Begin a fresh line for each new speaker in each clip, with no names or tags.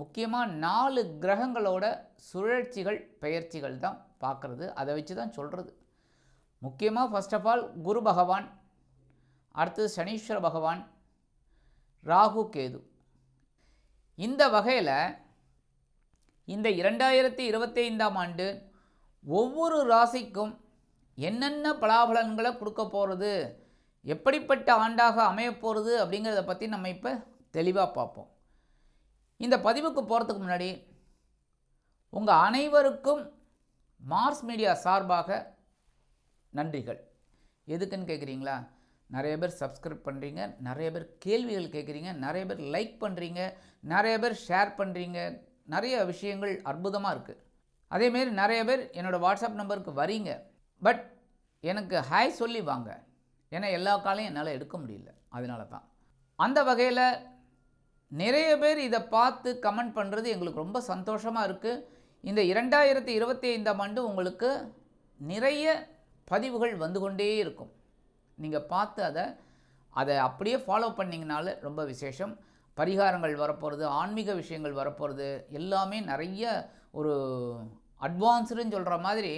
முக்கியமாக நாலு கிரகங்களோட சுழற்சிகள் பெயர்ச்சிகள் தான் பார்க்குறது. அதை வச்சு தான் சொல்கிறது முக்கியமாக ஃபஸ்ட் ஆஃப் ஆல் குரு பகவான் அடுத்தது சனீஸ்வர பகவான் ராகு கேது. இந்த வகையில் இந்த இரண்டாயிரத்தி இருபத்தி ஐந்தாம் ஆண்டு ஒவ்வொரு ராசிக்கும் என்னென்ன பலாபலன்களை கொடுக்க போகிறது எப்படிப்பட்ட ஆண்டாக அமையப்போகிறது அப்படிங்கிறத பற்றி நம்ம இப்போ தெளிவாக பார்ப்போம். இந்த பதிவுக்கு போகிறதுக்கு முன்னாடி உங்கள் அனைவருக்கும் மார்ஸ் மீடியா சார்பாக நன்றிகள். எதுக்குன்னு கேட்குறீங்களா நிறைய பேர் சப்ஸ்கிரைப் பண்ணுறீங்க நிறைய பேர் கேள்விகள் கேட்குறீங்க நிறைய பேர் லைக் பண்ணுறீங்க நிறைய பேர் ஷேர் பண்ணுறீங்க நிறைய விஷயங்கள் அற்புதமாக இருக்குது அதேமாரி நிறைய பேர் என்னோடய வாட்ஸ்அப் நம்பருக்கு வரீங்க பட் எனக்கு ஹாய் சொல்லி வாங்க. ஏன்னா எல்லா காலையும் என்னால் எடுக்க முடியல. அதனால தான் அந்த வகையில் நிறைய பேர் இதை பார்த்து கமெண்ட் பண்ணுறது எங்களுக்கு ரொம்ப சந்தோஷமாக இருக்குது இந்த இரண்டாயிரத்தி இருபத்தி ஐந்தாம் ஆண்டு உங்களுக்கு நிறைய பதிவுகள் வந்து கொண்டே இருக்கும். நீங்கள் பார்த்து அதை அதை அப்படியே ஃபாலோ பண்ணிங்கனால ரொம்ப விசேஷம். பரிகாரங்கள் வரப்போகிறது ஆன்மீக விஷயங்கள் வரப்போகிறது எல்லாமே நிறைய ஒரு அட்வான்ஸ்டுன்னு சொல்கிற மாதிரி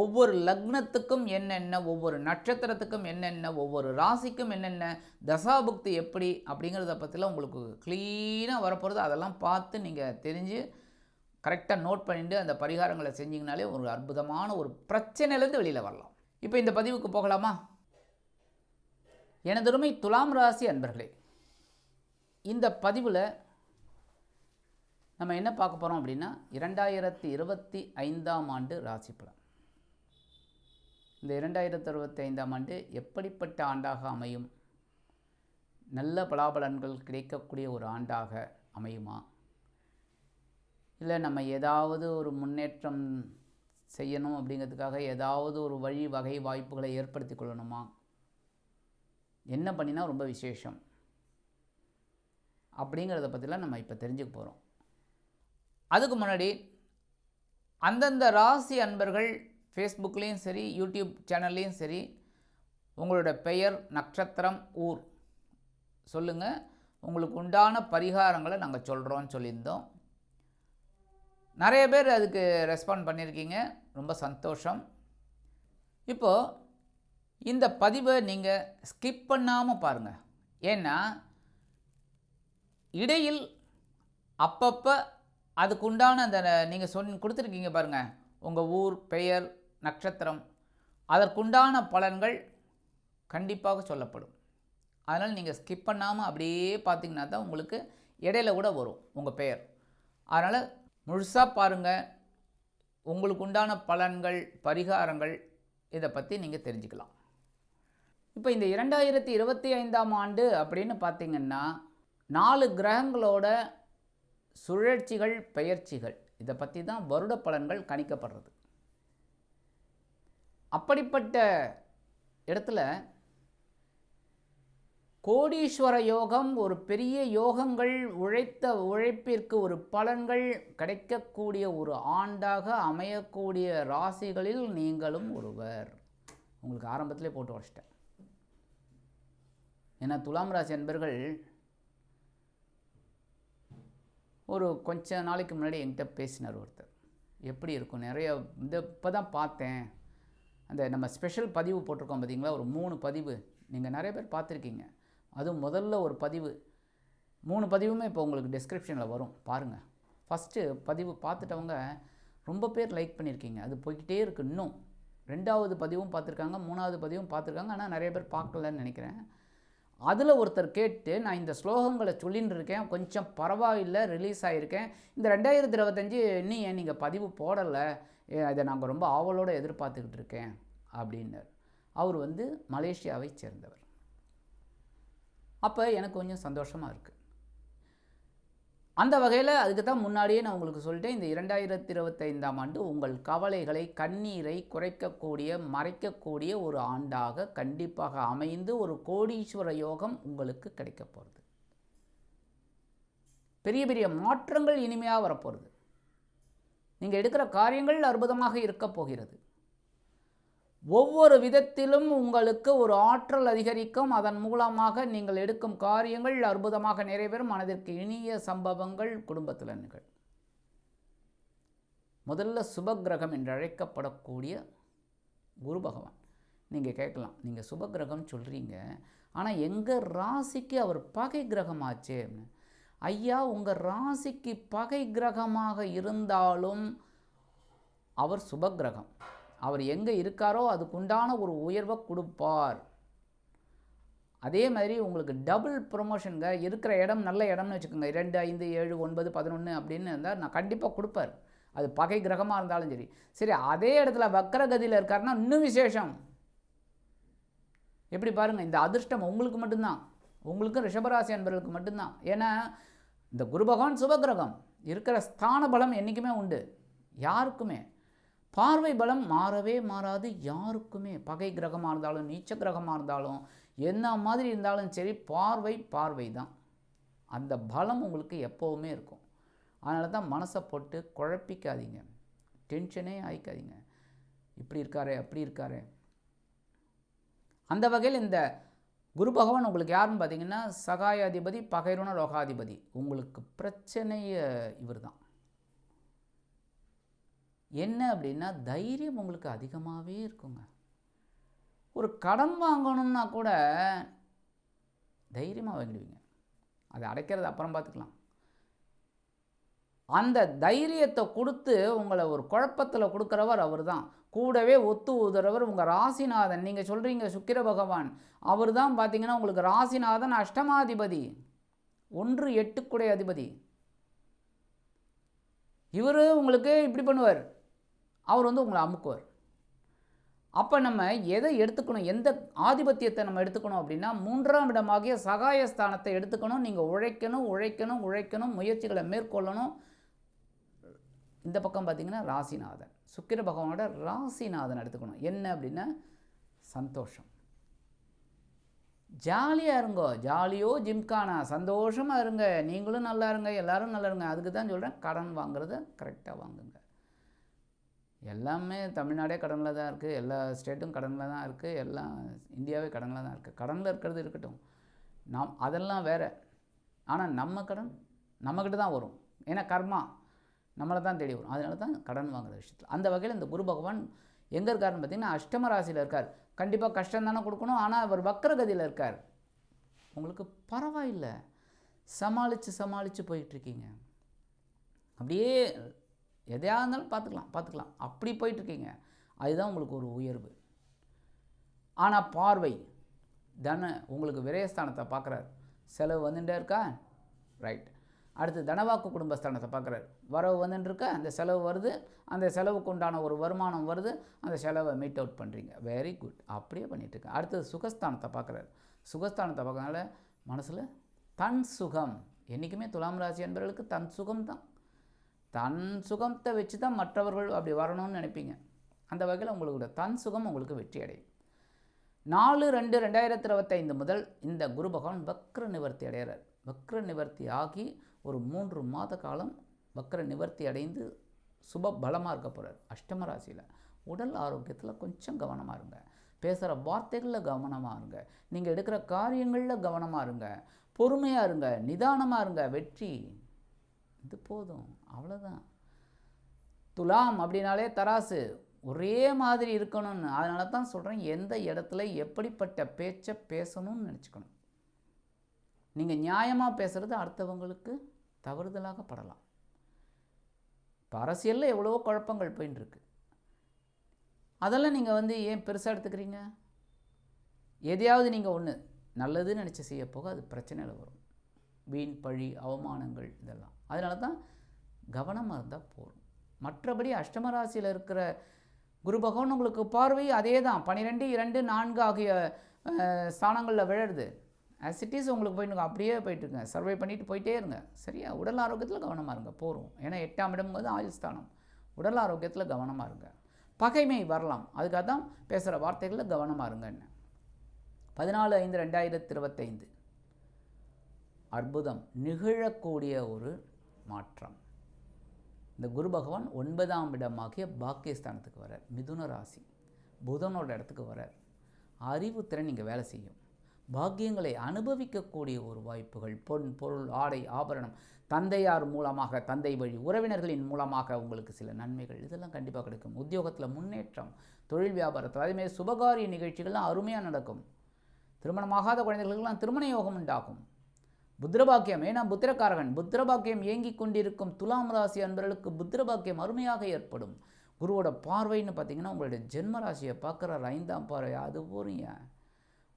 ஒவ்வொரு லக்னத்துக்கும் என்னென்ன ஒவ்வொரு நட்சத்திரத்துக்கும் என்னென்ன ஒவ்வொரு ராசிக்கும் என்னென்ன தசாபுக்தி எப்படி அப்படிங்கிறத பற்றிலாம் உங்களுக்கு க்ளீனாக வரப்போகிறது அதெல்லாம் பார்த்து நீங்கள் தெரிஞ்சு கரெக்டாக நோட் பண்ணிட்டு அந்த பரிகாரங்களை செஞ்சிங்கனாலே ஒரு அற்புதமான ஒரு பிரச்சனையிலேருந்து வெளியில் வரலாம். இப்போ இந்த பதிவுக்கு போகலாமா? எனதொருமை துலாம் ராசி அன்பர்களே இந்த பதிவில் நம்ம என்ன பார்க்க போகிறோம் அப்படின்னா இரண்டாயிரத்தி இருபத்தி ஐந்தாம் ஆண்டு ராசி பலன் இந்த இரண்டாயிரத்தி இருபத்தி ஐந்தாம் ஆண்டு எப்படிப்பட்ட ஆண்டாக அமையும்? நல்ல பலாபலன்கள் கிடைக்கக்கூடிய ஒரு ஆண்டாக அமையுமா? இல்லை நம்ம ஏதாவது ஒரு முன்னேற்றம் செய்யணும் அப்படிங்கிறதுக்காக ஏதாவது ஒரு வழி வகை வாய்ப்புகளை ஏற்படுத்தி கொள்ளணுமா? என்ன பண்ணினா ரொம்ப விசேஷம். அப்படிங்கிறத பற்றிலாம் நம்ம இப்போ தெரிஞ்சுக்க போகிறோம் அதுக்கு முன்னாடி அந்தந்த ராசி அன்பர்கள் ஃபேஸ்புக்லேயும் சரி யூடியூப் சேனல்லையும் சரி உங்களோட பெயர் நட்சத்திரம் ஊர் சொல்லுங்கள் உங்களுக்கு உண்டான பரிகாரங்களை நாங்கள் சொல்கிறோன்னு சொல்லியிருந்தோம். நிறைய பேர் அதுக்கு ரெஸ்பாண்ட் பண்ணியிருக்கீங்க. ரொம்ப சந்தோஷம். இப்போது இந்த பதிவை நீங்கள் ஸ்கிப் பண்ணாமல் பாருங்கள் ஏன்னா இடையில் அப்பப்போ அதுக்குண்டான அந்த நீங்கள் சொன் கொடுத்துருக்கீங்க பாருங்கள் உங்கள் ஊர் பெயர் நட்சத்திரம். அதற்குண்டான பலன்கள் கண்டிப்பாக சொல்லப்படும். அதனால் நீங்கள் ஸ்கிப் பண்ணாமல் அப்படியே பார்த்தீங்கன்னா தான் உங்களுக்கு இடையில கூட வரும் உங்கள் பெயர். அதனால் முழுசாக பாருங்கள் உங்களுக்கு உண்டான பலன்கள் பரிகாரங்கள் இதை பற்றி நீங்கள் தெரிஞ்சுக்கலாம். இப்போ இந்த இரண்டாயிரத்தி இருபத்தி ஐந்தாம் ஆண்டு அப்படின்னு பார்த்தீங்கன்னா நாலு கிரகங்களோட சுழற்சிகள் பெயர்ச்சிகள். இதை பற்றி தான் வருட பலன்கள் கணிக்கப்படுறது. அப்படிப்பட்ட இடத்துல கோடீஸ்வர யோகம் ஒரு பெரிய யோகங்கள் உழைத்த உழைப்பிற்கு ஒரு பலன்கள் கிடைக்கக்கூடிய ஒரு ஆண்டாக அமையக்கூடிய ராசிகளில் நீங்களும் ஒருவர். உங்களுக்கு ஆரம்பத்திலே போட்டு வச்சிட்டேன் ஏன்னா துலாம் ராசி என்பர்கள் ஒரு கொஞ்ச நாளைக்கு முன்னாடி என்கிட்ட பேசினார் ஒருத்தர். எப்படி இருக்கும்? நிறைய இந்த இப்போ தான் பார்த்தேன். அந்த நம்ம ஸ்பெஷல் பதிவு போட்டிருக்கோம் பார்த்தீங்களா ஒரு மூணு பதிவு. நீங்கள் நிறைய பேர் பார்த்துருக்கீங்க. அதுவும் முதல்ல ஒரு பதிவு. மூணு பதிவுமே இப்போ உங்களுக்கு டிஸ்கிரிப்ஷனில் வரும். பாருங்கள் ஃபஸ்ட்டு பதிவு பார்த்துட்டவங்க ரொம்ப பேர் லைக் பண்ணியிருக்கீங்க. அது போய்கிட்டே இருக்குது இன்னும். ரெண்டாவது பதிவும் பார்த்துருக்காங்க. மூணாவது பதிவும் பார்த்துருக்காங்க. ஆனால் நிறைய பேர் பார்க்கலன்னு நினைக்கிறேன். அதில் ஒருத்தர் கேட்டு நான் இந்த ஸ்லோகங்களை சொல்லின்னு இருக்கேன் கொஞ்சம் பரவாயில்லை ரிலீஸ் ஆகியிருக்கேன் இந்த ரெண்டாயிரத்தி இருபத்தஞ்சி இன்னும் ஏன் நீங்கள் பதிவு போடலை? இதை நாங்கள் ரொம்ப ஆவலோடு எதிர்பார்த்துக்கிட்டு இருக்கேன். அப்படின்னார். அவர் வந்து மலேசியாவை சேர்ந்தவர். அப்போ எனக்கு கொஞ்சம் சந்தோஷமாக இருக்குது அந்த வகையில் அதுக்கு தான் முன்னாடியே நான் உங்களுக்கு சொல்லிட்டேன் இந்த இரண்டாயிரத்தி இருபத்தைந்தாம் ஆண்டு உங்கள் கவலைகளை கண்ணீரை குறைக்கக்கூடிய மறைக்கக்கூடிய ஒரு ஆண்டாக கண்டிப்பாக அமைந்து ஒரு கோடீஸ்வர யோகம் உங்களுக்கு கிடைக்க போகிறது பெரிய பெரிய மாற்றங்கள் இனிமையாக வரப்போகிறது நீங்கள் எடுக்கிற காரியங்கள் அற்புதமாக இருக்கப் போகிறது. ஒவ்வொரு விதத்திலும் உங்களுக்கு ஒரு ஆற்றல் அதிகரிக்கும். அதன் மூலமாக நீங்கள் எடுக்கும் காரியங்கள் அற்புதமாக நிறைவேறும். மனதிற்கு இனிய சம்பவங்கள் குடும்பத்தில் நிகழும். முதல்ல சுபக்கிரகம் என்று அழைக்கப்படக்கூடிய குரு பகவான். நீங்கள் கேட்கலாம் நீங்கள் சுபக்கிரகம் சொல்கிறீங்க ஆனால் எங்கள் ராசிக்கு அவர் பகை கிரகமாச்சே? ஐயா உங்கள் ராசிக்கு பகை கிரகமாக இருந்தாலும் அவர் சுபக்கிரகம். அவர் எங்கே இருக்காரோ அதுக்குண்டான ஒரு உயர்வை கொடுப்பார். அதே மாதிரி உங்களுக்கு டபுள் ப்ரொமோஷனுங்க இருக்கிற இடம் நல்ல இடம்னு வச்சுக்கோங்க. இரண்டு ஐந்து ஏழு ஒன்பது பதினொன்று அப்படின்னு இருந்தால் நான் கண்டிப்பாக கொடுப்பார். அது பகை கிரகமாக இருந்தாலும் சரி. சரி அதே இடத்துல வக்கரகதியில் இருக்காருன்னா இன்னும் விசேஷம். எப்படி பாருங்கள் இந்த அதிர்ஷ்டம் உங்களுக்கு மட்டும்தான். உங்களுக்கும் ரிஷபராசி அன்பர்களுக்கு மட்டும்தான். ஏன்னா இந்த குரு பகவான் சுபகிரகம் இருக்கிற ஸ்தான பலம் என்றைக்குமே உண்டு. யாருக்குமே. பார்வை பலம் மாறவே மாறாது யாருக்குமே. பகை கிரகமாக இருந்தாலும் நீச்ச கிரகமாக இருந்தாலும் என்ன மாதிரி இருந்தாலும் சரி பார்வை பார்வை தான். அந்த பலம் உங்களுக்கு எப்போவுமே இருக்கும். அதனால தான் மனசை போட்டு குழப்பிக்காதீங்க. டென்ஷனே ஆயிக்காதீங்க. இப்படி இருக்காரு அப்படி இருக்காரு. அந்த வகையில் இந்த குரு பகவான் உங்களுக்கு யாருன்னு பார்த்தீங்கன்னா சகாயாதிபதி பகைருண ரோகாதிபதி உங்களுக்கு பிரச்சனையை இவர் தான் என்ன அப்படின்னா தைரியம் உங்களுக்கு அதிகமாகவே இருக்குங்க. ஒரு கடன் வாங்கணும்னா கூட தைரியமாக வாங்கிடுவீங்க. அதை அடைக்கிறது அப்புறம் பார்த்துக்கலாம். அந்த தைரியத்தை கொடுத்து உங்களை ஒரு குழப்பத்தில் கொடுக்குறவர் அவர் தான் கூடவே ஒத்து ஊதுறவர் உங்கள் ராசிநாதன். நீங்கள் சொல்கிறீங்க சுக்கிர பகவான். அவர் தான் பார்த்தீங்கன்னா உங்களுக்கு ராசிநாதன் அஷ்டமாதிபதி. ஒன்று எட்டுக்குடைய அதிபதி. இவர் உங்களுக்கு இப்படி பண்ணுவார். அவர் வந்து உங்களை அமுக்குவார். அப்போ நம்ம எதை எடுத்துக்கணும் எந்த ஆதிபத்தியத்தை நம்ம எடுத்துக்கணும் அப்படின்னா மூன்றாம் இடமாகிய சகாயஸ்தானத்தை எடுத்துக்கணும் நீங்கள் உழைக்கணும் உழைக்கணும் உழைக்கணும் முயற்சிகளை மேற்கொள்ளணும். இந்த பக்கம் பார்த்திங்கன்னா ராசிநாதன். சுக்கிர பகவானோட ராசிநாதன் எடுத்துக்கணும். என்ன அப்படின்னா சந்தோஷம். ஜாலியாக இருங்கோ. ஜாலியோ ஜிம்கானா. சந்தோஷமாக இருங்க. நீங்களும் நல்லா இருங்க எல்லாரும் நல்லா இருங்க. அதுக்கு தான் சொல்கிறேன் கடன் வாங்குறத கரெக்டாக வாங்குங்க. எல்லாமே தமிழ்நாடே கடனில் தான் இருக்குது எல்லா ஸ்டேட்டும் கடனில் தான் இருக்குது எல்லாம் இந்தியாவே கடனில் தான் இருக்குது கடனில் இருக்கிறது இருக்கட்டும். நாம் அதெல்லாம் வேறு. ஆனால் நம்ம கடன் நம்மக்கிட்ட தான் வரும். ஏன்னா கர்மா நம்மளை தான் தேடி வரும். அதனால தான் கடன் வாங்குற விஷயத்தில். அந்த வகையில் இந்த குரு பகவான் எங்கே இருக்காருன்னு பார்த்தீங்கன்னா அஷ்டம ராசியில் இருக்கார். கண்டிப்பாக கஷ்டம் தானே கொடுக்கணும். ஆனால் அவர் வக்கரகதியில் இருக்கார். உங்களுக்கு பரவாயில்லை. சமாளித்து சமாளித்து போயிட்டுருக்கீங்க அப்படியே எதையா இருந்தாலும் பார்த்துக்கலாம் பார்த்துக்கலாம். அப்படி போயிட்டுருக்கீங்க. அதுதான் உங்களுக்கு ஒரு உயர்வு. ஆனால் பார்வை தன உங்களுக்கு விரயஸ்தானத்தை பார்க்குறாரு. செலவு வந்துட்டே இருக்கா? ரைட் அடுத்து தனவாக்கு குடும்பஸ்தானத்தை பார்க்குறாரு. வரவு வந்துட்டு இருக்கா அந்த செலவு வருது. அந்த செலவுக்கு உண்டான ஒரு வருமானம் வருது. அந்த செலவை மீட் அவுட் பண்ணுறீங்க வெரி குட் அப்படியே பண்ணிட்டு இருக்கேன் அடுத்தது சுகஸ்தானத்தை பார்க்குறாரு. சுகஸ்தானத்தை பார்க்கறதுனால மனசில் தன் சுகம். என்றைக்குமே துலாம் ராசி என்பவர்களுக்கு தன் சுகம் தான் தன் சுகத்தை வச்சு தான் மற்றவர்கள் அப்படி வரணும்னு நினைப்பீங்க. அந்த வகையில் உங்களுக்கு தன் சுகம் உங்களுக்கு வெற்றி அடையும். நாலு ரெண்டு ரெண்டாயிரத்தி இருபத்தைந்து முதல் இந்த குரு பகவான் வக்ர நிவர்த்தி அடைகிறார் வக்ர நிவர்த்தி ஆகி ஒரு மூன்று மாத காலம் வக்ர நிவர்த்தி அடைந்து சுப பலமாக இருக்க போகிறார் அஷ்டம ராசியில். உடல் ஆரோக்கியத்தில் கொஞ்சம் கவனமாக இருங்க. பேசுகிற வார்த்தைகளில் கவனமாக இருங்க. நீங்கள் எடுக்கிற காரியங்களில் கவனமாக இருங்க. பொறுமையாக இருங்க. நிதானமாக இருங்க. வெற்றி. இது போதும். அவ்வளோதான் துலாம் அப்படின்னாலே தராசு. ஒரே மாதிரி இருக்கணும்னு. அதனால தான் சொல்கிறேன் எந்த இடத்துல எப்படிப்பட்ட பேச்சை பேசணும்னு நினச்சிக்கணும். நீங்கள் நியாயமாக பேசுகிறது அடுத்தவங்களுக்கு தவறுதலாக படலாம். இப்போ அரசியலில் எவ்வளவோ குழப்பங்கள் போயின்னு இருக்கு. அதெல்லாம் நீங்கள் வந்து ஏன் பெருசாக எடுத்துக்கிறீங்க? எதையாவது நீங்கள் ஒன்று நல்லதுன்னு நினச்சி செய்ய போக அது பிரச்சனையில் வரும். வீண் பழி அவமானங்கள் இதெல்லாம். அதனால தான் கவனமாக இருந்தால் போதும். மற்றபடி அஷ்டம ராசியில் இருக்கிற குரு பகவான் உங்களுக்கு பார்வை அதே தான் பன்னிரெண்டு இரண்டு நான்கு ஆகிய ஸ்தானங்களில் விழருது. ஆஸ் இட் இஸ் உங்களுக்கு போயிட்டு அப்படியே போயிட்டுருங்க சர்வை பண்ணிட்டு போயிட்டே இருங்க. சரியா? உடல் ஆரோக்கியத்தில் கவனமாக இருங்க. போகிறோம் ஏன்னா எட்டாம் இடம்ங்கிறது ஆயுள் ஸ்தானம். உடல் ஆரோக்கியத்தில் கவனமாக இருங்க. பகைமை வரலாம். அதுக்காக தான் பேசுகிற வார்த்தைகளில் கவனமாக இருங்கன்னு. பதினாலு ஐந்து ரெண்டாயிரத்தி இருபத்தைந்து. அற்புதம். நிகழக்கூடிய ஒரு மாற்றம். இந்த குரு பகவான் ஒன்பதாம் இடமாகிய பாக்கியஸ்தானத்துக்கு வரார் மிதுன ராசி. புதனோட இடத்துக்கு வரார் அறிவுத்திறன் இங்கே வேலை செய்யும். பாக்கியங்களை அனுபவிக்கக்கூடிய ஒரு வாய்ப்புகள் பொன் பொருள் ஆடை ஆபரணம் தந்தையார் மூலமாக தந்தை வழி உறவினர்களின் மூலமாக உங்களுக்கு சில நன்மைகள். இதெல்லாம் கண்டிப்பாக கிடைக்கும். உத்தியோகத்தில் முன்னேற்றம் தொழில் வியாபாரத்தில் அதேமாதிரி சுபகாரிய நிகழ்ச்சிகள்லாம் அருமையாக நடக்கும். திருமணமாகாத குழந்தைகளுக்கெல்லாம் திருமண யோகம் உண்டாகும். புத்திரபாக்கியம். ஏன்னா புத்திரக்காரகன்? புத்திரபாக்கியம் ஏங்கி கொண்டிருக்கும் துலாம் ராசி அன்பர்களுக்கு புத்திரபாக்கியம் அருமையாக ஏற்படும். குருவோட பார்வைன்னு பார்த்தீங்கன்னா உங்களுடைய ஜென்ம ராசியை பார்க்குறார் ஐந்தாம் பார்வை. அது போறீங்க.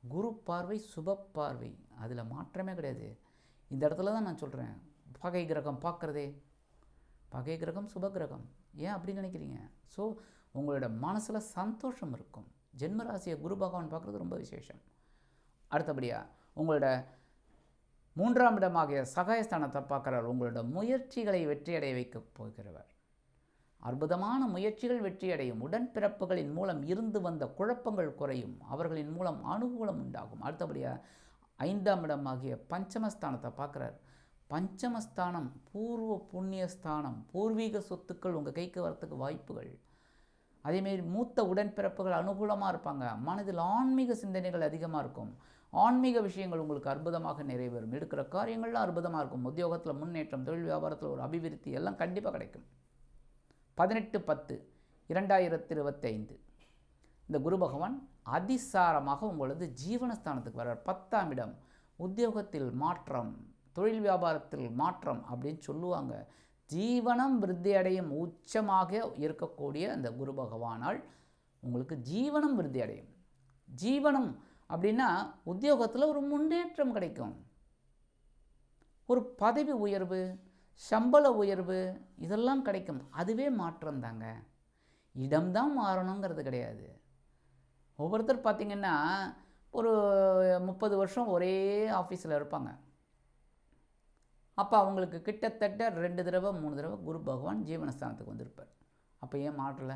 குரு பார்வை சுப பார்வை. அதில் மாற்றமே கிடையாது. இந்த இடத்துல தான் நான் சொல்கிறேன் பகை கிரகம் பார்க்குறதே. பகை கிரகம் சுப கிரகம். ஏன் அப்படி நினைக்கிறீங்க? ஸோ உங்களோட மனசில் சந்தோஷம் இருக்கும். ஜென்மராசியை குரு பகவான் பார்க்குறது ரொம்ப விசேஷம். அடுத்தபடியாக உங்களோட மூன்றாம் இடமாகிய சகாயஸ்தானத்தை பார்க்குறார். உங்களோட முயற்சிகளை வெற்றியடைய வைக்கப் போகிறவர். அற்புதமான முயற்சிகள் வெற்றியடையும். உடன்பிறப்புகளின் மூலம் இருந்து வந்த குழப்பங்கள் குறையும். அவர்களின் மூலம் அனுகூலம் உண்டாகும். அடுத்தபடியாக ஐந்தாம் இடமாகிய பஞ்சமஸ்தானத்தை பார்க்குறார். பஞ்சமஸ்தானம் பூர்வ புண்ணியஸ்தானம் பூர்வீக சொத்துக்கள் உங்கள் கைக்கு வரத்துக்கு வாய்ப்புகள். அதேமாரி மூத்த உடன்பிறப்புகள் அனுகூலமாக இருப்பாங்க. மனதில் ஆன்மீக சிந்தனைகள் அதிகமாக இருக்கும். ஆன்மீக விஷயங்கள் உங்களுக்கு அற்புதமாக நிறைவேறும். எடுக்கிற காரியங்கள்லாம் அற்புதமாக இருக்கும். உத்தியோகத்தில் முன்னேற்றம் தொழில் வியாபாரத்தில் ஒரு அபிவிருத்தி எல்லாம் கண்டிப்பாக கிடைக்கும். பதினெட்டு பத்து இரண்டாயிரத்தி இருபத்தைந்து இந்த குரு பகவான் அதிசாரமாக உங்களது ஜீவனஸ்தானத்துக்கு வர்றார். பத்தாம் இடம் உத்தியோகத்தில் மாற்றம் தொழில் வியாபாரத்தில் மாற்றம் அப்படின்னு சொல்லுவாங்க. ஜீவனம் விருத்தி அடையும் உச்சமாக இருக்கக்கூடிய அந்த குரு பகவானால் உங்களுக்கு ஜீவனம் விருத்தி அடையும். ஜீவனம் அப்படின்னா உத்தியோகத்தில் ஒரு முன்னேற்றம் கிடைக்கும். ஒரு பதவி உயர்வு சம்பள உயர்வு இதெல்லாம் கிடைக்கும். அதுவே மாற்றம் தாங்க. இடம்தான் மாறணுங்கிறது கிடையாது. ஒவ்வொருத்தர் பார்த்திங்கன்னா ஒரு முப்பது வருஷம் ஒரே ஆஃபீஸில் இருப்பாங்க. அப்போ அவங்களுக்கு கிட்டத்தட்ட ரெண்டு தடவை மூணு தடவை குரு பகவான் ஜீவனஸ்தானத்துக்கு வந்திருப்பார். அப்போ ஏன் மாற்றலை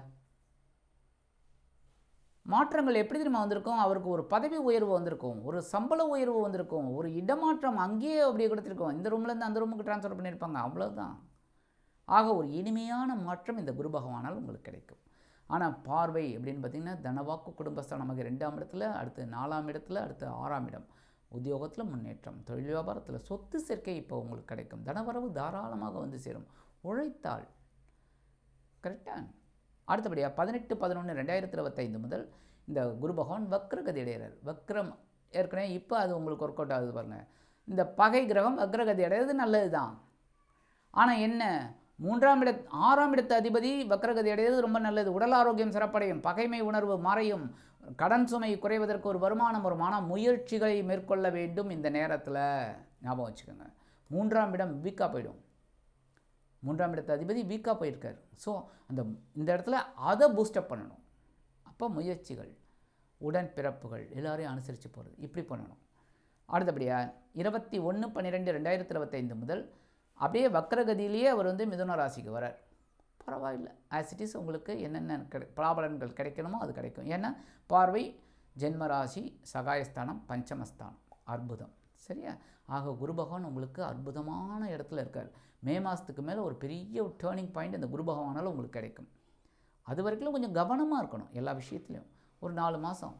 மாற்றங்கள் எப்படி தெரியுமா வந்திருக்கும்? அவருக்கு ஒரு பதவி உயர்வு வந்திருக்கும் ஒரு சம்பள உயர்வு வந்திருக்கும் ஒரு இடமாற்றம் அங்கேயே அப்படியே கொடுத்துருக்கோம். இந்த ரூம்லேருந்து அந்த ரூமுக்கு ட்ரான்ஸ்ஃபர் பண்ணியிருப்பாங்க. அவ்வளோதான் ஆக ஒரு இனிமையான மாற்றம் இந்த குரு பகவானால் உங்களுக்கு கிடைக்கும். ஆனால் பார்வை அப்படின்னு பார்த்தீங்கன்னா தனவாக்கு குடும்பஸ்தானமாக ரெண்டாம் இடத்துல அடுத்து நாலாம் இடத்துல அடுத்து ஆறாம் இடம். உத்தியோகத்தில் முன்னேற்றம் தொழில் வியாபாரத்தில் சொத்து சேர்க்கை இப்போ உங்களுக்கு கிடைக்கும். தனவரவு தாராளமாக வந்து சேரும். உழைத்தால் கரெக்டாக அடுத்தபடியாக பதினெட்டு பதினொன்று ரெண்டாயிரத்தி இருபத்தைந்து முதல் இந்த குரு பகவான் வக்ரகதி அடைகிறார். வக்ரம் ஏற்கனவே இப்போ அது உங்களுக்கு ஒர்க் அவுட் ஆகுது பாருங்கள் இந்த பகை கிரகம் வக்ரகதி அடைகிறது நல்லது தான் ஆனால் என்ன? மூன்றாம் இட ஆறாம் இடத்து அதிபதி வக்ரகதி அடைகிறது ரொம்ப நல்லது. உடல் ஆரோக்கியம் சிறப்படையும். பகைமை உணர்வு மறையும். கடன் சுமை குறைவதற்கு ஒரு வருமானம் ஒரு மன முயற்சிகளை மேற்கொள்ள வேண்டும் இந்த நேரத்தில். ஞாபகம் வச்சுக்கோங்க. மூன்றாம் இடம் வீக்காக போயிடும். மூன்றாம் இடத்து அதிபதி வீக்காக போயிருக்கார். ஸோ அந்த இந்த இடத்துல அதை பூஸ்டப் பண்ணணும். அப்போ முயற்சிகள் உடன் பிறப்புகள் எல்லாரையும் அனுசரித்து போகிறது இப்படி பண்ணணும். அடுத்தபடியாக இருபத்தி ஒன்று பன்னிரெண்டு ரெண்டாயிரத்தி இருபத்தைந்து முதல் அப்படியே வக்கரகதியிலேயே அவர் வந்து மிதுன ராசிக்கு வரார். பரவாயில்லை. ஆஸ் இட் இஸ் உங்களுக்கு என்னென்ன கிடை பலாபலன்கள் கிடைக்கணுமோ அது கிடைக்கும். ஏன்னா பார்வை ஜென்மராசி சகாயஸ்தானம் பஞ்சமஸ்தானம். அற்புதம். சரியா? ஆக குரு பகவான் உங்களுக்கு அற்புதமான இடத்துல இருக்கார். மே மாதத்துக்கு மேலே ஒரு பெரிய ஒரு டேர்னிங் பாயிண்ட் இந்த குரு பகவானால் உங்களுக்கு கிடைக்கும். அது வரைக்கும் கொஞ்சம் கவனமாக இருக்கணும் எல்லா விஷயத்துலையும் ஒரு நாலு மாதம்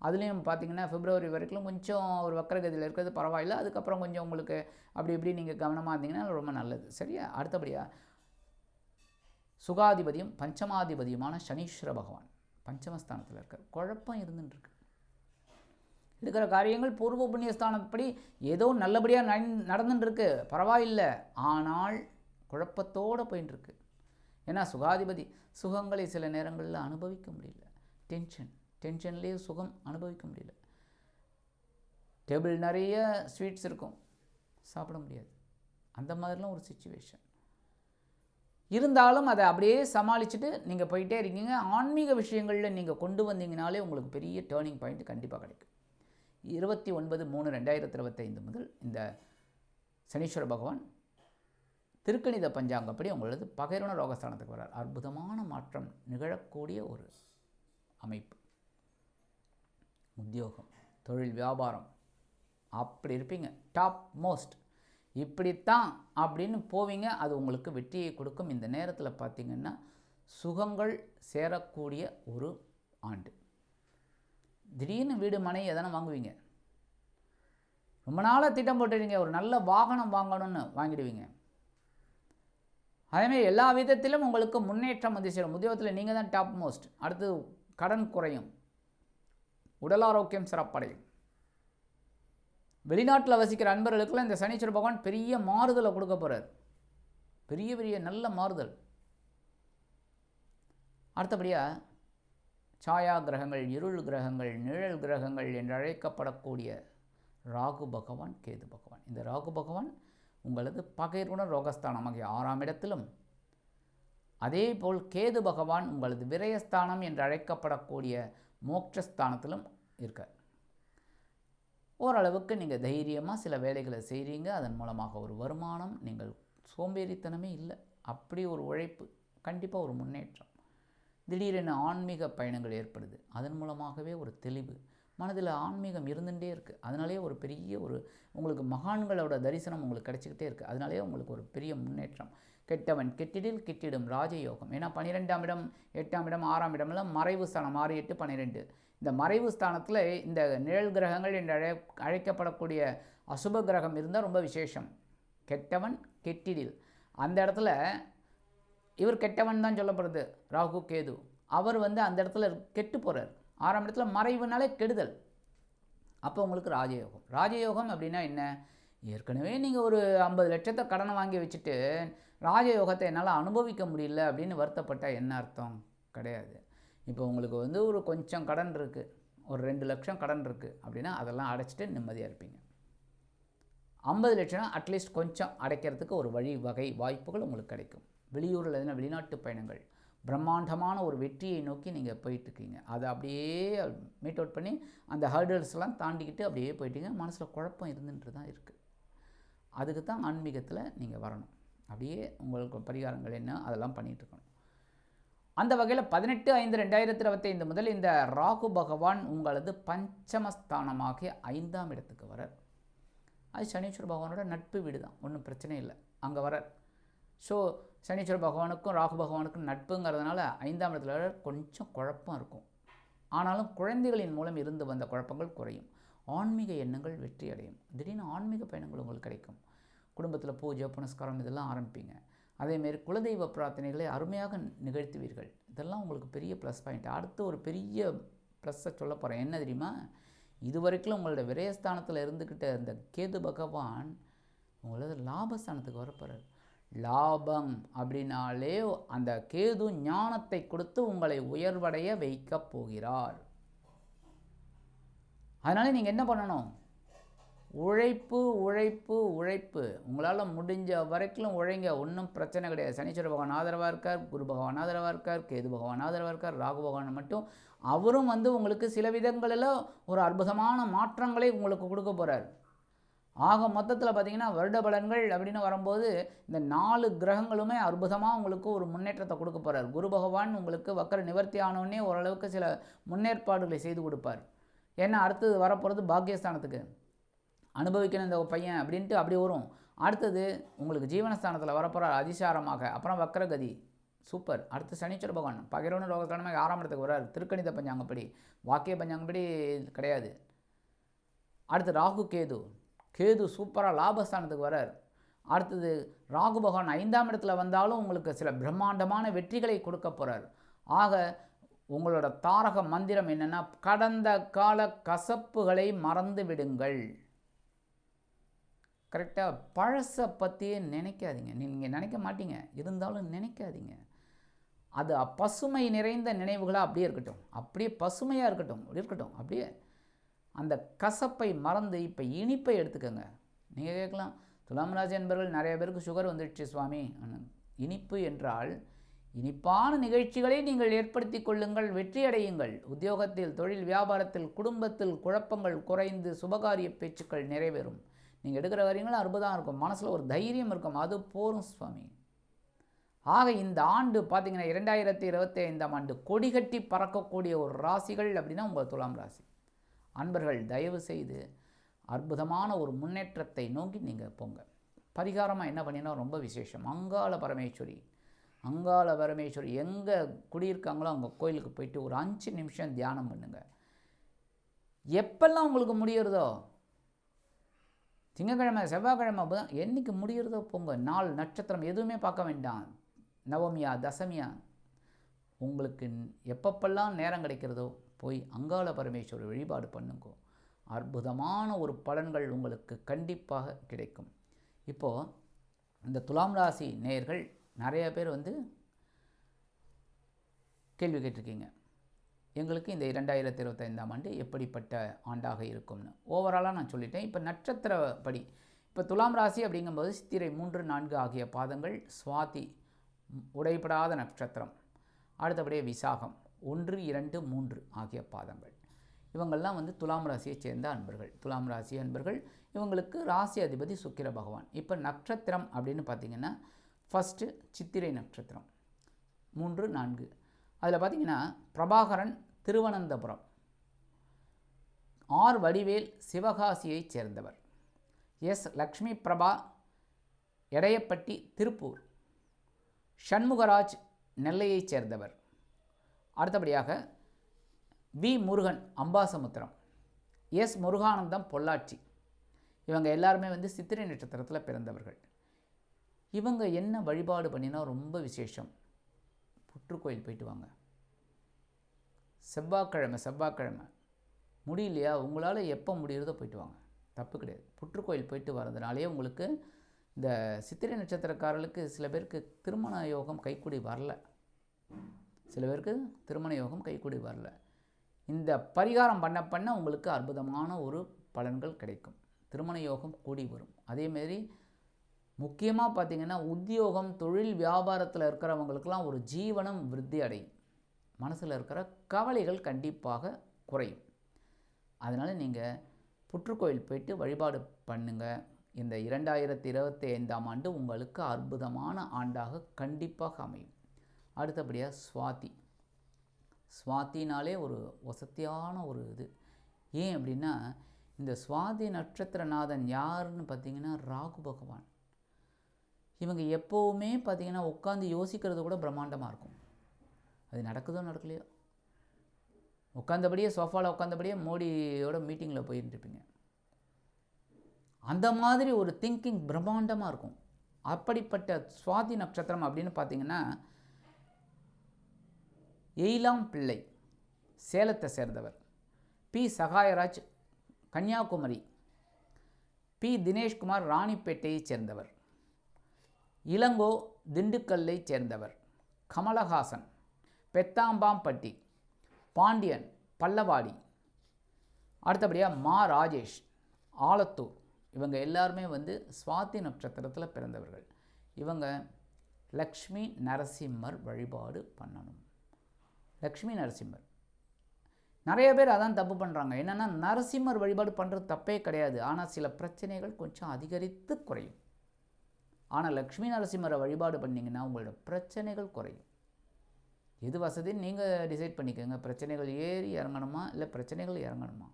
அதுலேயும் பார்த்தீங்கன்னா பிப்ரவரி வரைக்கும் கொஞ்சம் ஒரு வக்கரகதியில் இருக்கிறது பரவாயில்ல. அதுக்கப்புறம் கொஞ்சம் உங்களுக்கு அப்படி இப்படி நீங்கள் கவனமாக இருந்தீங்கன்னா ரொம்ப நல்லது. சரியா? அடுத்தபடியாக சுகாதிபதியும் பஞ்சமாதிபதியுமான சனீஸ்வர பகவான் பஞ்சமஸ்தானத்தில் இருக்கார். குழப்பம் இருந்துட்டுருக்கு இருக்கிற காரியங்கள் பூர்வ புண்ணியஸ்தானப்படி ஏதோ நல்லபடியாக நன் நடந்துட்டு பரவாயில்லை. ஆனால் குழப்பத்தோடு போயின்ட்டுருக்கு ஏன்னா சுகாதிபதி சுகங்களை சில நேரங்களில் அனுபவிக்க முடியல. டென்ஷன் டென்ஷன்லேயே சுகம் அனுபவிக்க முடியல. டேபிள் நிறைய ஸ்வீட்ஸ் இருக்கும். சாப்பிட முடியாது. அந்த மாதிரிலாம் ஒரு சுச்சுவேஷன் இருந்தாலும் அதை அப்படியே சமாளிச்சுட்டு நீங்கள் போயிட்டே இருக்கீங்க. ஆன்மீக விஷயங்களில் நீங்கள் கொண்டு வந்தீங்கனாலே உங்களுக்கு பெரிய டேர்னிங் பாயிண்ட் கண்டிப்பாக கிடைக்கும். இருபத்தி ஒன்பது மூணு ரெண்டாயிரத்தி இருபத்தைந்து முதல் இந்த சனீஸ்வர பகவான் திருக்கணித பஞ்சாங்கப்படி உங்களது பகைரண ரோகஸ்தானத்துக்கு வரார் அற்புதமான மாற்றம் நிகழக்கூடிய ஒரு அமைப்பு. உத்தியோகம் தொழில் வியாபாரம். அப்படி இருப்பீங்க. டாப் மோஸ்ட் இப்படித்தான் அப்படின்னு போவீங்க. அது உங்களுக்கு வெற்றியை கொடுக்கும். இந்த நேரத்தில் பார்த்தீங்கன்னா சுகங்கள் சேரக்கூடிய ஒரு ஆண்டு. திடீர்னு வீடு மனை எதனா வாங்குவீங்க. ரொம்ப நாளாக திட்டம் போட்டுருவீங்க ஒரு நல்ல வாகனம் வாங்கணும்னு வாங்கிடுவீங்க. அதேமாதிரி எல்லா விதத்திலும் உங்களுக்கு முன்னேற்றம் வந்து சேரும். உத்தியோகத்தில் நீங்கள் தான் டாப் மோஸ்ட் அடுத்து கடன் குறையும். உடல் ஆரோக்கியம் சிறப்படையும். வெளிநாட்டில் வசிக்கிற அன்பர்களுக்கெல்லாம் இந்த சனீஸ்வர பகவான் பெரிய மாறுதலை கொடுக்க போகிறார் பெரிய பெரிய நல்ல மாறுதல். அடுத்தபடியாக சாயா கிரகங்கள் இருள் கிரகங்கள் நிழல் கிரகங்கள் என்று அழைக்கப்படக்கூடிய ராகு பகவான் கேது பகவான். இந்த ராகு பகவான் உங்களது பகைர்குண ரோகஸ்தானம் ஆகிய ஆறாம் இடத்திலும். அதே போல் கேது பகவான் உங்களது விரயஸ்தானம் என்று அழைக்கப்படக்கூடிய மோட்சஸ்தானத்திலும் இருக்க ஓரளவுக்கு நீங்கள் தைரியமாக சில வேலைகளை செய்கிறீங்க அதன் மூலமாக ஒரு வருமானம் நீங்கள் சோம்பேறித்தனமே இல்லை. அப்படி ஒரு உழைப்பு கண்டிப்பாக ஒரு முன்னேற்றம். திடீரென ஆன்மீக பயணங்கள் ஏற்படுது. அதன் மூலமாகவே ஒரு தெளிவு. மனதில் ஆன்மீகம் இருந்துகிட்டே இருக்குது அதனாலேயே ஒரு பெரிய ஒரு உங்களுக்கு மகான்களோட தரிசனம் உங்களுக்கு கிடச்சிக்கிட்டே இருக்குது அதனாலேயே உங்களுக்கு ஒரு பெரிய முன்னேற்றம். கெட்டவன் கெட்டிடில் கெட்டிடும் ராஜயோகம். ஏன்னா பன்னிரெண்டாம் இடம் எட்டாம் இடம் ஆறாம் இடம்லாம் மறைவு ஸ்தானம். ஆறு எட்டு பன்னிரெண்டு இந்த மறைவு ஸ்தானத்தில் இந்த நிழல் கிரகங்கள் என்று அழை அழைக்கப்படக்கூடிய அசுப கிரகம் இருந்தால் ரொம்ப விசேஷம். கெட்டவன் கெட்டிடில். அந்த இடத்துல இவர் கெட்டவன் தான் சொல்லப்படுது ராகு கேது. அவர் வந்து அந்த இடத்துல கெட்டு போகிறார் ஆறாம் இடத்துல மறைவுனாலே கெடுதல். அப்போ உங்களுக்கு ராஜயோகம். ராஜயோகம் அப்படின்னா என்ன? ஏற்கனவே நீங்கள் ஒரு ஐம்பது லட்சத்தை கடனை வாங்கி வச்சுட்டு ராஜயோகத்தை என்னால் அனுபவிக்க முடியல அப்படின்னு வருத்தப்பட்டால் என்ன அர்த்தம்? கிடையாது. இப்போ உங்களுக்கு வந்து ஒரு கொஞ்சம் கடன் இருக்குது ஒரு ரெண்டு லட்சம் கடன் இருக்குது அப்படின்னா அதெல்லாம் அடைச்சிட்டு நிம்மதியாக இருப்பீங்க. ஐம்பது லட்சம் அட்லீஸ்ட் கொஞ்சம் அடைக்கிறதுக்கு ஒரு வழி வகை வாய்ப்புகள் உங்களுக்கு கிடைக்கும். வெளியூரில் எதுனா வெளிநாட்டு பயணங்கள் பிரம்மாண்டமான ஒரு வெற்றியை நோக்கி நீங்கள் போயிட்டுருக்கீங்க. அதை அப்படியே மீட் அவுட் பண்ணி அந்த ஹர்டல்ஸ்லாம் தாண்டிக்கிட்டு அப்படியே போயிட்டீங்க. மனசில் குழப்பம் இருந்துட்டு தான் இருக்குது அதுக்கு தான் ஆன்மீகத்தில் நீங்கள் வரணும். அப்படியே உங்களுக்கு பரிகாரங்கள் என்ன அதெல்லாம் பண்ணிகிட்ருக்கணும் அந்த வகையில் பதினெட்டு ஐந்து ரெண்டாயிரத்தி இருபத்தைந்து முதல் இந்த ராகு பகவான் உங்களது பஞ்சமஸ்தானமாகிய ஐந்தாம் இடத்துக்கு வரார். அது சனீஸ்வர பகவானோட நட்பு வீடு தான் ஒன்றும் பிரச்சனை இல்லை. அங்கே வரார். ஸோ சனீஸ்வர பகவானுக்கும் ராகு பகவானுக்கும் நட்புங்கிறதுனால ஐந்தாம் இடத்துல கொஞ்சம் குழப்பம் இருக்கும். ஆனாலும் குழந்தைகளின் மூலம் இருந்து வந்த குழப்பங்கள் குறையும். ஆன்மீக எண்ணங்கள் வெற்றி அடையும். திடீர்னு ஆன்மீக பயணங்கள் உங்களுக்கு கிடைக்கும். குடும்பத்தில் பூஜை புனஸ்காரம் இதெல்லாம் ஆரம்பிப்பீங்க. அதேமாரி குலதெய்வ பிரார்த்தனைகளை அருமையாக நிகழ்த்துவீர்கள். இதெல்லாம் உங்களுக்கு பெரிய ப்ளஸ் பாயிண்ட் அடுத்து ஒரு பெரிய ப்ளஸ்ஸை சொல்ல போகிறேன் என்ன தெரியுமா? இது வரைக்கும் உங்களோட விரயஸ்தானத்தில் இருந்துக்கிட்ட இந்த கேது பகவான் உங்களது லாபஸ்தானத்துக்கு வரப்போகிறார் லாபம் அப்படின்னாலே அந்த கேது ஞானத்தை கொடுத்து உங்களை உயர்வடைய வைக்கப் போகிறார். அதனால் நீங்கள் என்ன பண்ணணும்? உழைப்பு உழைப்பு உழைப்பு. உங்களால் முடிஞ்ச வரைக்கும் உழைங்க. ஒன்றும் பிரச்சனை கிடையாது. சனீஸ்வர பகவான் ஆதரவாக இருக்கார் குரு பகவான் ஆதரவாக இருக்கார் கேது பகவான் ஆதரவாக இருக்கார் ராகு பகவான் மட்டும். அவரும் வந்து உங்களுக்கு சில விதங்களில் ஒரு அற்புதமான மாற்றங்களை உங்களுக்கு கொடுக்க போகிறார் ஆக மொத்தத்தில் பார்த்தீங்கன்னா வருட பலன்கள் அப்படின்னு வரும்போது இந்த நாலு கிரகங்களுமே அற்புதமாக உங்களுக்கு ஒரு முன்னேற்றத்தை கொடுக்க போகிறார் குரு பகவான் உங்களுக்கு வக்கர நிவர்த்தி ஆனோடனே ஓரளவுக்கு சில முன்னேற்பாடுகளை செய்து கொடுப்பார். ஏன்னா அடுத்தது வரப்போகிறது பாக்கியஸ்தானத்துக்கு அனுபவிக்கணும் இந்த பையன் அப்படின்ட்டு அப்படி வரும். அடுத்தது உங்களுக்கு ஜீவனஸ்தானத்தில் வரப்போகிறார் அதிசாரமாக. அப்புறம் வக்கரகதி. சூப்பர். அடுத்து சனீஸ்வர பகவான். பகிரவன ரோகஸ்தானமாக ஆறாம் இடத்துக்கு வர்றார். திருக்கணித பஞ்சாங்கப்படி. வாக்கிய பஞ்சாங்கப்படி கிடையாது. அடுத்து ராகு கேது. கேது சூப்பராக லாபஸ்தானத்துக்கு வரார். அடுத்தது ராகு பகவான் ஐந்தாம் இடத்துல வந்தாலும் உங்களுக்கு சில பிரம்மாண்டமான வெற்றிகளை கொடுக்க போகிறார் ஆக உங்களோட தாரக மந்திரம் என்னென்னா கடந்த கால கசப்புகளை மறந்து விடுங்கள். கரெக்டாக பழசை பற்றியே நினைக்காதீங்க. நீங்கள் நினைக்க மாட்டீங்க. இருந்தாலும் நினைக்காதீங்க. அது பசுமை நிறைந்த நினைவுகளாக அப்படியே இருக்கட்டும். அப்படியே பசுமையாக இருக்கட்டும். அப்படி இருக்கட்டும். அப்படியே அந்த கசப்பை மறந்து இப்போ இனிப்பை எடுத்துக்கோங்க. நீங்கள் கேட்கலாம் துலாம் ராசி என்பவர்கள் நிறைய பேருக்கு சுகர் வந்துடுச்சு சுவாமி. இனிப்பு என்றால் இனிப்பான நிகழ்ச்சிகளை நீங்கள் ஏற்படுத்தி கொள்ளுங்கள் வெற்றி அடையுங்கள். உத்தியோகத்தில் தொழில் வியாபாரத்தில் குடும்பத்தில் குழப்பங்கள் குறைந்து சுபகாரிய பேச்சுக்கள் நிறைவேறும். நீங்கள் எடுக்கிற காரியங்களும் அற்புதம் இருக்கும். மனசில் ஒரு தைரியம் இருக்கும். அது போரும் சுவாமி. ஆக இந்த ஆண்டு பார்த்தீங்கன்னா இரண்டாயிரத்தி இருபத்தி ஐந்தாம் ஆண்டு கொடிகட்டி பறக்கக்கூடிய ஒரு ராசிகள் அப்படின்னா உங்கள் துலாம் ராசி. அன்பர்கள் தயவு செய்து அற்புதமான ஒரு முன்னேற்றத்தை நோக்கி நீங்கள் போங்க. பரிகாரமாக என்ன பண்ணினா ரொம்ப விசேஷம். அங்காள பரமேஸ்வரி அங்காள பரமேஸ்வரி எங்கே குடியிருக்காங்களோ அங்கே கோயிலுக்கு போயிட்டு ஒரு அஞ்சு நிமிஷம் தியானம் பண்ணுங்கள் எப்பெல்லாம் உங்களுக்கு முடியிறதோ திங்கக்கிழமை செவ்வாய்க்கிழமை புதன் என்னைக்கு முடியறதோ போங்க. நாள் நட்சத்திரம் எதுவுமே பார்க்க வேண்டாம். நவமியா தசமியா உங்களுக்கு எப்பப்பெல்லாம் நேரம் கிடைக்கிறதோ போய் அங்காள பரமேஸ்வரர் வழிபாடு பண்ணுங்க. அற்புதமான ஒரு பலன்கள் உங்களுக்கு கண்டிப்பாக கிடைக்கும். இப்போது இந்த துலாம் ராசி நேயர்கள் நிறைய பேர் வந்து கேள்வி கேட்டிருக்கீங்க. எங்களுக்கு இந்த இரண்டாயிரத்தி இருபத்தைந்தாம் ஆண்டு எப்படிப்பட்ட ஆண்டாக இருக்கும்னு. ஓவராலாக நான் சொல்லிட்டேன். இப்போ நட்சத்திரப்படி இப்போ துலாம் ராசி அப்படிங்கும்போது சித்திரை மூன்று நான்கு ஆகிய பாதங்கள் சுவாதி உடைப்படாத நட்சத்திரம். அடுத்தபடியே விசாகம். ஒன்று இரண்டு மூன்று ஆகிய பாதங்கள். இவங்கள்லாம் வந்து துலாம் ராசியை சேர்ந்த அன்பர்கள். துலாம் ராசி அன்பர்கள் இவங்களுக்கு ராசி அதிபதி சுக்கிர பகவான். இப்போ நட்சத்திரம் அப்படின்னு பார்த்தீங்கன்னா ஃபஸ்ட்டு சித்திரை நட்சத்திரம். மூன்று நான்கு. அதில் பார்த்தீங்கன்னா பிரபாகரன் திருவனந்தபுரம். ஆர் வடிவேல் சிவகாசியைச் சேர்ந்தவர். எஸ் லக்ஷ்மி பிரபா எடையப்பட்டி திருப்பூர். ஷண்முகராஜ் நெல்லையைச் சேர்ந்தவர். அடுத்தபடியாக வி முருகன் அம்பாசமுத்திரம். எஸ் முருகானந்தம் பொள்ளாச்சி. இவங்க எல்லாருமே வந்து சித்திரை நட்சத்திரத்தில் பிறந்தவர்கள். இவங்க என்ன வழிபாடு பண்ணினா ரொம்ப விசேஷம். புற்றுக்கோயில் போயிட்டு வாங்க. செவ்வாய்க்கிழமை செவ்வாய்க்கிழமை. முடியலையா? உங்களால் எப்போ முடியிறதோ போயிட்டு வாங்க. தப்பு கிடையாது. புற்றுக்கோயில் போயிட்டு வர்றதுனாலே உங்களுக்கு இந்த சித்திரை நட்சத்திரக்காரர்களுக்கு சில பேருக்கு திருமண யோகம் கைக்கூடி வரல. சில பேருக்கு திருமண யோகம் கைக்கூடி வரல. இந்த பரிகாரம் பண்ண பண்ண உங்களுக்கு அற்புதமான ஒரு பலன்கள் கிடைக்கும். திருமண யோகம் கூடி வரும். அதேமாரி முக்கியமாக பார்த்திங்கன்னா உத்தியோகம் தொழில் வியாபாரத்தில் இருக்கிறவங்களுக்கெல்லாம் ஒரு ஜீவனம் விருத்தி அடையும். மனசில் இருக்கிற கவலைகள் கண்டிப்பாக குறையும். அதனால் நீங்கள் புற்றுக்கோயில் போயிட்டு வழிபாடு பண்ணுங்கள் இந்த இரண்டாயிரத்தி இருபத்தி ஐந்தாம் ஆண்டு உங்களுக்கு அற்புதமான ஆண்டாக கண்டிப்பாக அமையும். அடுத்தபடியாக சுவாதி. சுவாத்தினாலே ஒரு வசத்தியான ஒரு இது. ஏன் அப்படின்னா இந்த சுவாதி நட்சத்திரநாதன் யாருன்னு பார்த்தீங்கன்னா ராகு பகவான். இவங்க எப்போவுமே பார்த்திங்கன்னா உட்காந்து யோசிக்கிறது கூட பிரம்மாண்டமாக இருக்கும். அது நடக்குதோ நடக்கலையோ? உட்காந்தபடியே சோஃபாவில் உட்காந்தபடியே மோடியோட மீட்டிங்கில் போயிருந்துருப்பீங்க. அந்த மாதிரி ஒரு திங்கிங் பிரம்மாண்டமாக இருக்கும். அப்படிப்பட்ட சுவாதி நட்சத்திரம் அப்படின்னு பார்த்தீங்கன்னா எயிலாம் பிள்ளை சேலத்தை சேர்ந்தவர். பி. சகாயராஜ் கன்னியாகுமரி. பி. தினேஷ்குமார் ராணிப்பேட்டையைச் சேர்ந்தவர். இளங்கோ திண்டுக்கல்லை சேர்ந்தவர். கமலஹாசன் பெத்தாம்பாம்பட்டி. பாண்டியன் பல்லவாடி. அடுத்தபடியாக மா. ராஜேஷ் ஆலத்தூர். இவங்க எல்லாருமே வந்து சுவாதி நட்சத்திரத்தில் பிறந்தவர்கள். இவங்க லக்ஷ்மி நரசிம்மர் வழிபாடு பண்ணணும். லக்ஷ்மி நரசிம்மர். நிறைய பேர் அதான் தப்பு பண்ணுறாங்க என்னென்னா நரசிம்மர் வழிபாடு பண்ணுறது தப்பே கிடையாது. ஆனால் சில பிரச்சனைகள் கொஞ்சம் அதிகரித்து குறையும். ஆனால் லக்ஷ்மி நரசிம்மரை வழிபாடு பண்ணிங்கன்னா உங்களோட பிரச்சனைகள் குறையும். எது வசதின்னு நீங்கள் டிசைட் பண்ணிக்கோங்க. பிரச்சனைகள் ஏறி இறங்கணுமா? இல்லை பிரச்சனைகள் இறங்கணுமா?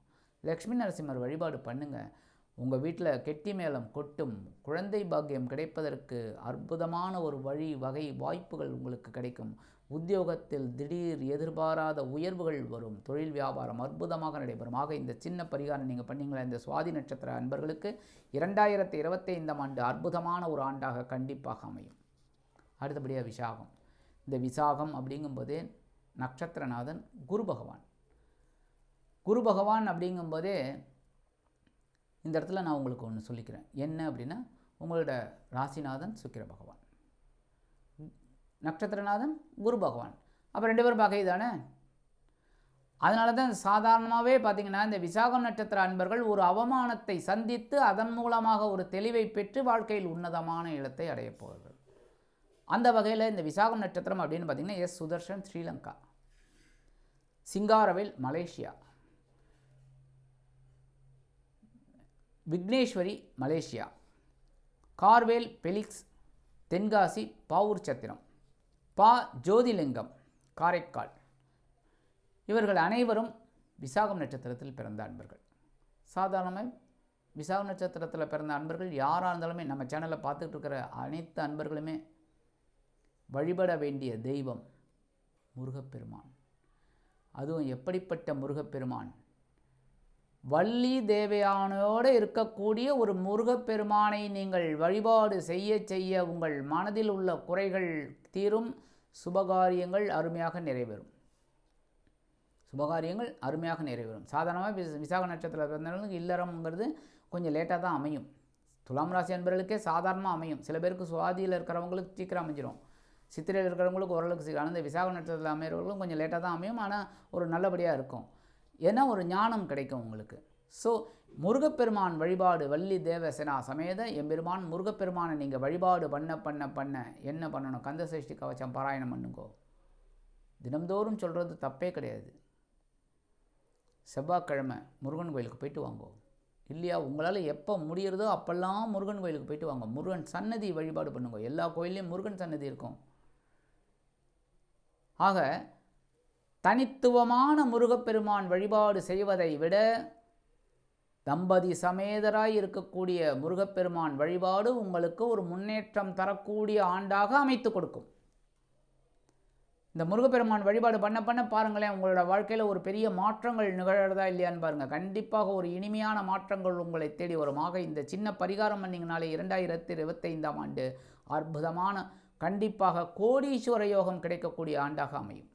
லக்ஷ்மி நரசிம்மர் வழிபாடு பண்ணுங்கள் உங்கள் வீட்டில் கெட்டி மேளம் கொட்டும் குழந்தை பாக்கியம் கிடைப்பதற்கு அற்புதமான ஒரு வழி வகை வாய்ப்புகள் உங்களுக்கு கிடைக்கும். உத்தியோகத்தில் திடீர் எதிர்பாராத உயர்வுகள் வரும். தொழில் வியாபாரம் அற்புதமாக நடைபெறும். ஆக இந்த சின்ன பரிகாரம் நீங்கள் பண்ணீங்களா? இந்த சுவாதி நட்சத்திர அன்பர்களுக்கு இரண்டாயிரத்தி இருபத்தைந்தாம் ஆண்டு அற்புதமான ஒரு ஆண்டாக கண்டிப்பாக அமையும். அடுத்தபடியாக விசாகம். இந்த விசாகம் அப்படிங்கும்போதே நட்சத்திரநாதன் குரு பகவான். குரு பகவான் அப்படிங்கும்போதே இந்த இடத்துல நான் உங்களுக்கு ஒன்று சொல்லிக்கிறேன். என்ன அப்படின்னா உங்களோட ராசிநாதன் சுக்கிர பகவான். நட்சத்திரநாதன் குரு பகவான். அப்போ ரெண்டு பேரும் பகை தானே அதனால தான் சாதாரணமாகவே பார்த்தீங்கன்னா இந்த விசாகம் நட்சத்திர அன்பர்கள் ஒரு அவமானத்தை சந்தித்து அதன் மூலமாக ஒரு தெளிவை பெற்று வாழ்க்கையில் உன்னதமான இடத்தை அடையப் போவார்கள். அந்த வகையில் இந்த விசாகம் நட்சத்திரம் அப்படின்னு பார்த்தீங்கன்னா S Sudarshan Sri Lanka. Singaravel Malaysia. Vigneswari Malaysia. Karvel Felix Tenkasi Pavoorchatram பா ஜோதிலிங்கம் காரைக்கால். இவர்கள் அனைவரும் விசாகம் நட்சத்திரத்தில் பிறந்த அன்பர்கள். சாதாரணமாக விசாகம் நட்சத்திரத்தில் பிறந்த அன்பர்கள் யாராக இருந்தாலுமே நம்ம சேனலில் பார்த்துக்கிட்டு இருக்கிற அனைத்து அன்பர்களுமே வழிபட வேண்டிய தெய்வம் முருகப்பெருமான். அதுவும் எப்படிப்பட்ட முருகப்பெருமான்? வள்ளி தேவையானோடு இருக்கக்கூடிய ஒரு முருகப்பெருமானை நீங்கள் வழிபாடு செய்ய செய்ய உங்கள் மனதில் உள்ள குறைகள் தீரும். சுபகாரியங்கள் அருமையாக நிறைவேறும். சுபகாரியங்கள் அருமையாக நிறைவேறும். சாதாரணமாக விச விசாக நட்சத்திர பிறந்தவர்களுக்கு இல்லறம்ங்கிறது கொஞ்சம் லேட்டாக தான் அமையும். துலாம் ராசி அன்பர்களுக்கே சாதாரணமாக அமையும். சில பேருக்கு சுவாதியில் இருக்கிறவங்களுக்கு சீக்கிரம் அமைஞ்சிரும். சித்திரையில் இருக்கிறவங்களுக்கு ஓரளவுக்கு சீக்கிரம் அந்த விசாக நட்சத்திரத்தில் அமைகிறவர்களும் கொஞ்சம் லேட்டாக தான் அமையும். ஆனால் ஒரு நல்லபடியாக இருக்கும். ஏன்னா ஒரு ஞானம் கிடைக்கும் உங்களுக்கு. ஸோ முருகப்பெருமான் வழிபாடு வள்ளி தேவசேனா சமேத எம்பெருமான் முருகப்பெருமானை நீங்கள் வழிபாடு பண்ண பண்ண பண்ண என்ன பண்ணணும்? கந்தசஷ்டி கவச்சம் பாராயணம் பண்ணுங்கோ. தினம்தோறும் சொல்கிறது தப்பே கிடையாது. செவ்வாய்க்கிழமை முருகன் கோயிலுக்கு போயிட்டு வாங்கோ. இல்லையா? உங்களால் எப்போ முடியிறதோ அப்போல்லாம் முருகன் கோயிலுக்கு போயிட்டு வாங்க. முருகன் சன்னதி வழிபாடு பண்ணுங்க. எல்லா கோயில்லையும் முருகன் சன்னதி இருக்கும். ஆக தனித்துவமான முருகப்பெருமான் வழிபாடு செய்வதை விட தம்பதி சமேதராய் இருக்கக்கூடிய முருகப்பெருமான் வழிபாடு உங்களுக்கு ஒரு முன்னேற்றம் தரக்கூடிய ஆண்டாக அமைத்து கொடுக்கும். இந்த முருகப்பெருமான் வழிபாடு பண்ண பண்ண பாருங்களேன் உங்களோட வாழ்க்கையில் ஒரு பெரிய மாற்றங்கள் நிகழறதா இல்லையான்னு பாருங்கள் கண்டிப்பாக ஒரு இனிமையான மாற்றங்கள் உங்களை தேடி வருமாக இந்த சின்ன பரிகாரம் பண்ணிங்கனாலே இரண்டாயிரத்தி இருபத்தைந்தாம் ஆண்டு அற்புதமான கண்டிப்பாக கோடீஸ்வர யோகம் கிடைக்கக்கூடிய ஆண்டாக அமையும்.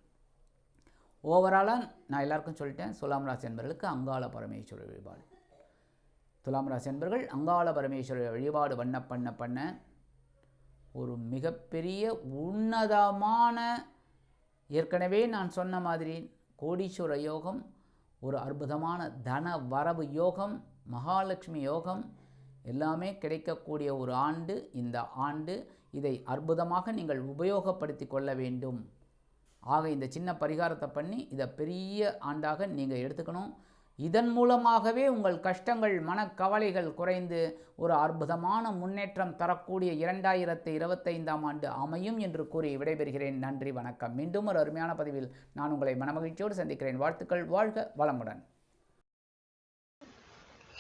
ஓவராலாக நான் எல்லாருக்கும் சொல்லிட்டேன் துலாம் ராசி என்பவர்களுக்கு அங்காள பரமேஸ்வரர் வழிபாடு. துலாம் ராசி என்பர்கள் அங்காள பரமேஸ்வரர் வழிபாடு பண்ண பண்ண பண்ண ஒரு மிகப்பெரிய உன்னதமான ஏற்கனவே நான் சொன்ன மாதிரி கோடீஸ்வர யோகம் ஒரு அற்புதமான தன வரவு யோகம் மகாலட்சுமி யோகம் எல்லாமே கிடைக்கக்கூடிய ஒரு ஆண்டு இந்த ஆண்டு இதை அற்புதமாக நீங்கள் உபயோகப்படுத்தி கொள்ள வேண்டும். ஆக இந்த சின்ன பரிகாரத்தை பண்ணி இதை பெரிய ஆண்டாக நீங்கள் எடுத்துக்கணும். இதன் மூலமாகவே உங்கள் கஷ்டங்கள் மனக்கவலைகள் குறைந்து ஒரு அற்புதமான முன்னேற்றம் தரக்கூடிய இரண்டாயிரத்து இருபத்தைந்தாம் ஆண்டு அமையும் என்று கூறி விடைபெறுகிறேன். நன்றி வணக்கம். மீண்டும் ஒரு அருமையான பதிவில் நான் உங்களை மனமகிழ்ச்சியோடு சந்திக்கிறேன். வாழ்த்துக்கள் வாழ்க வளமுடன்.